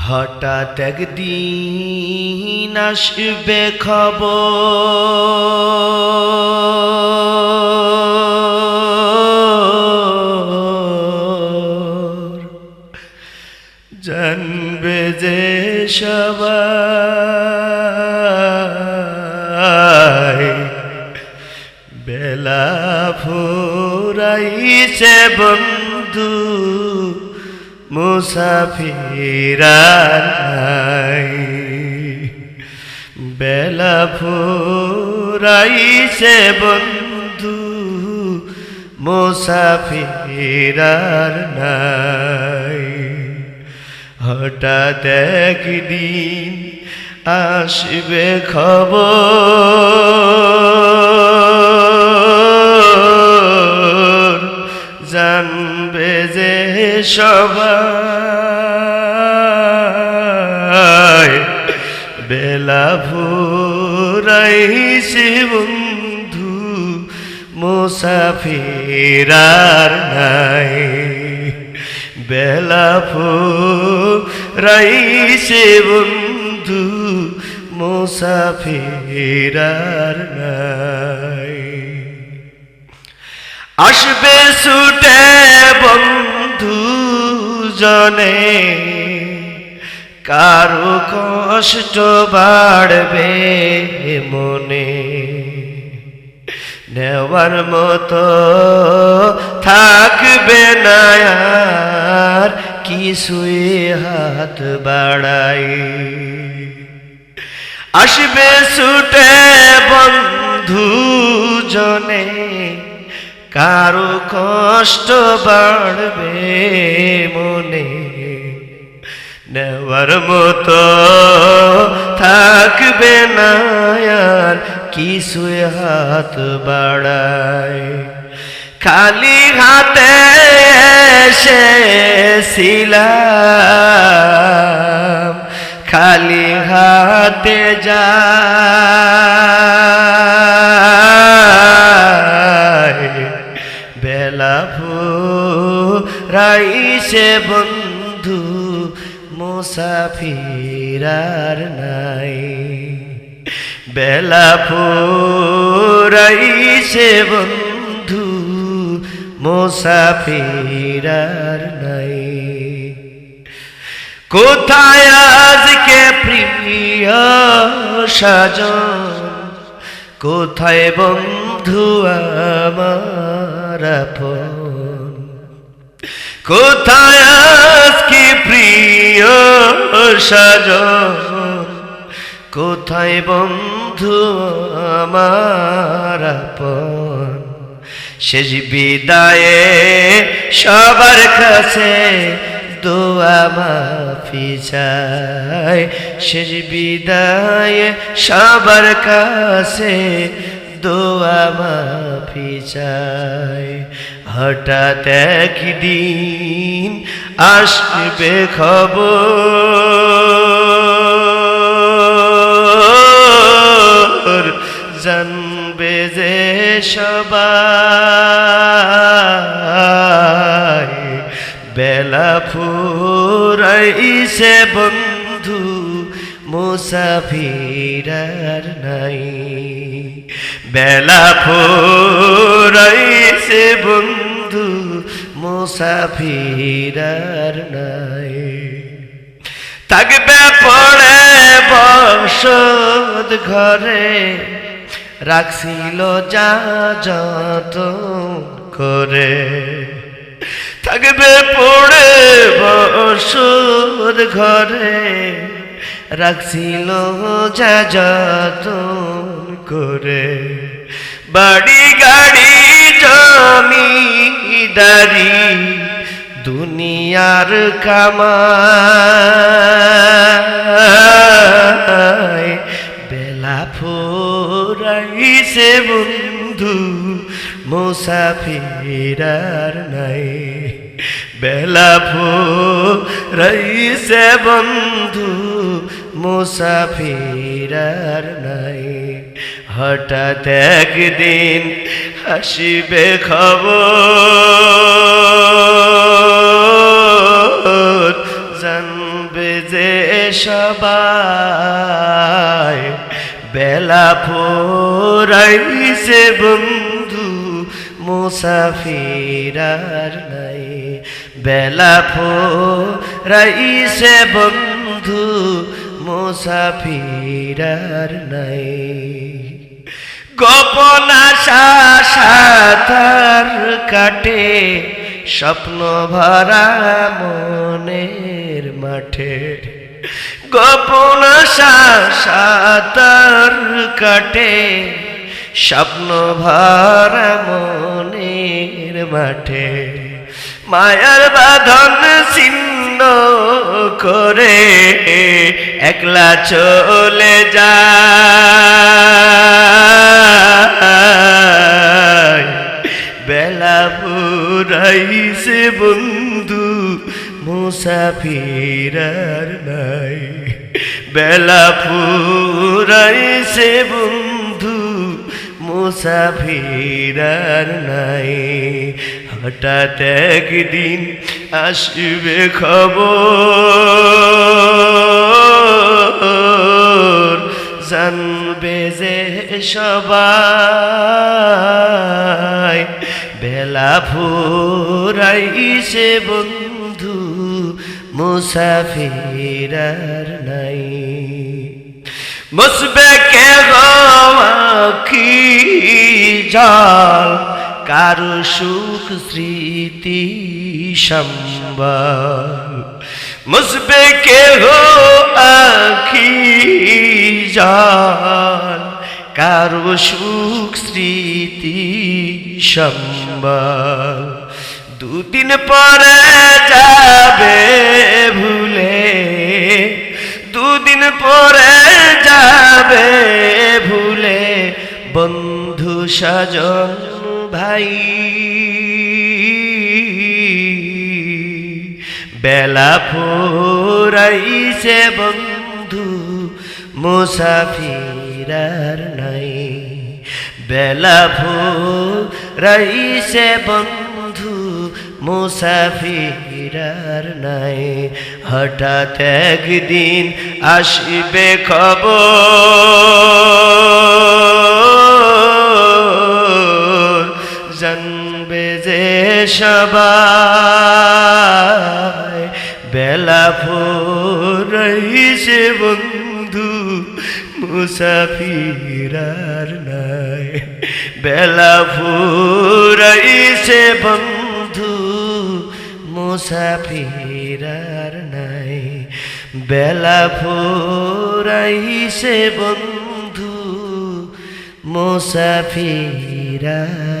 হঠাৎ একদিন আসবে খবর। জানবে যে সবাই বেলা ফুরাইছে বন্ধু। মুসাফিরার। বেলা ফুরাইছে বন্ধু মুসাফিরার নাই হঠাৎ একদিন আসবে খবর সবাই বেলা ভুরাইছে বন্ধু মুসাফিরার নাই। বেলা ফুরাইছে বন্ধু মুসাফিরার নাই। আসবে ছুটে বন্ধু জনে কারও কষ্ট বাড়বে মনে। নেওয়ার মতো থাকবে না আর কিছুই হাত বাড়াই। আসবে ছুটে বন্ধু জনে কারও কষ্ট বাড়বে মনে। নেওয়ার মতো থাকবে না আর কিছু হাত বাড়ায়। খালি হাতে এসেছিলাম খালি হাতে যায় রাইছে বন্ধু মুসাফিরার নাই। বেলা রাইছে বন্ধু মুসাফিরার নাই। কোথায় আজকে প্রিয় সাজন কোথায় বন্ধু আমার আপন? কোথায় আজকে প্রিয় সাজন কোথায় বন্ধু আমার আপন? শেষ বিদায়ে সবার কাছে দোয়া মাফি চাই। শেষ বিদায়ে সবার কাছে দোয়া মাফি চাই। হঠাৎ একদিন আসবে খবর জানবে যে সবাই বেলা ফুরাইছে বন্ধু। মুসাফিরার নাই। বেলা ফুরাইছে বন্ধু মুসাফিরার নাই। থাকবে পড়ে বসত ঘরে, রাখছিল যা যত করে। থাকবে পড়ে বসত ঘরে রাখছিল যা যতন করে। বাড়ি, গাড়ি জমিদারি দুনিয়ার কামাই বেলা ফোরাইছে বন্ধু, মুসাফিরার নাই। বেলা ফোরাইছে বন্ধু মুসাফিরার নাই। হঠাৎ একদিন আসিবে খবর, জানবে যে সবাই বেলা ফোরাইছে বন্ধু মুসাফিরার নাই। বেলা ফোরাইছে বন্ধু মুসাফিরার নাই। গোপন আশা সাঁতার কাটে, স্বপ্ন ভরা মনের মাঠে। গোপন আশা সাঁতার কাটে, স্বপ্ন ভরা মনের মাঠে। মায়ার বাঁধন ছিন্ন করে একলা চলে যায় বেলা বুড়াইছে বন্ধু মুসাফিরার নাই। বেলা ফুরাইছে বন্ধু মুসাফিরার নাই। হঠাৎ একদিন আসবে খবর। জানবে যে সবাই বেলা ফুরাইছে বন্ধু মুসাফিরার নাই। মুসবে কে কি জল? কারু সুখ স্মৃতি সম্বল? মুসবে কে হো আখি জল? কারু সুখ স্মৃতি সম্বল? দুদিন পরে যাবে ভুলে, দুদিন পরে যাবে ভুলে, বন্ধু সাজন ভাই। বেলা ফুরাইছে বন্ধু, মুসাফিরার নাই। বেলা ফুরাইছে বন্ধু, মুসাফিরার নাই। হঠাৎ একদিন আসবে খবর। সবাই বেলা ফুরাইছে বন্ধু, মুসাফিরার নাই। বেলা ফুরাইছে বন্ধু, মুসাফিরার নাই। বেলা ফুরাইছে বন্ধু, মুসাফিরার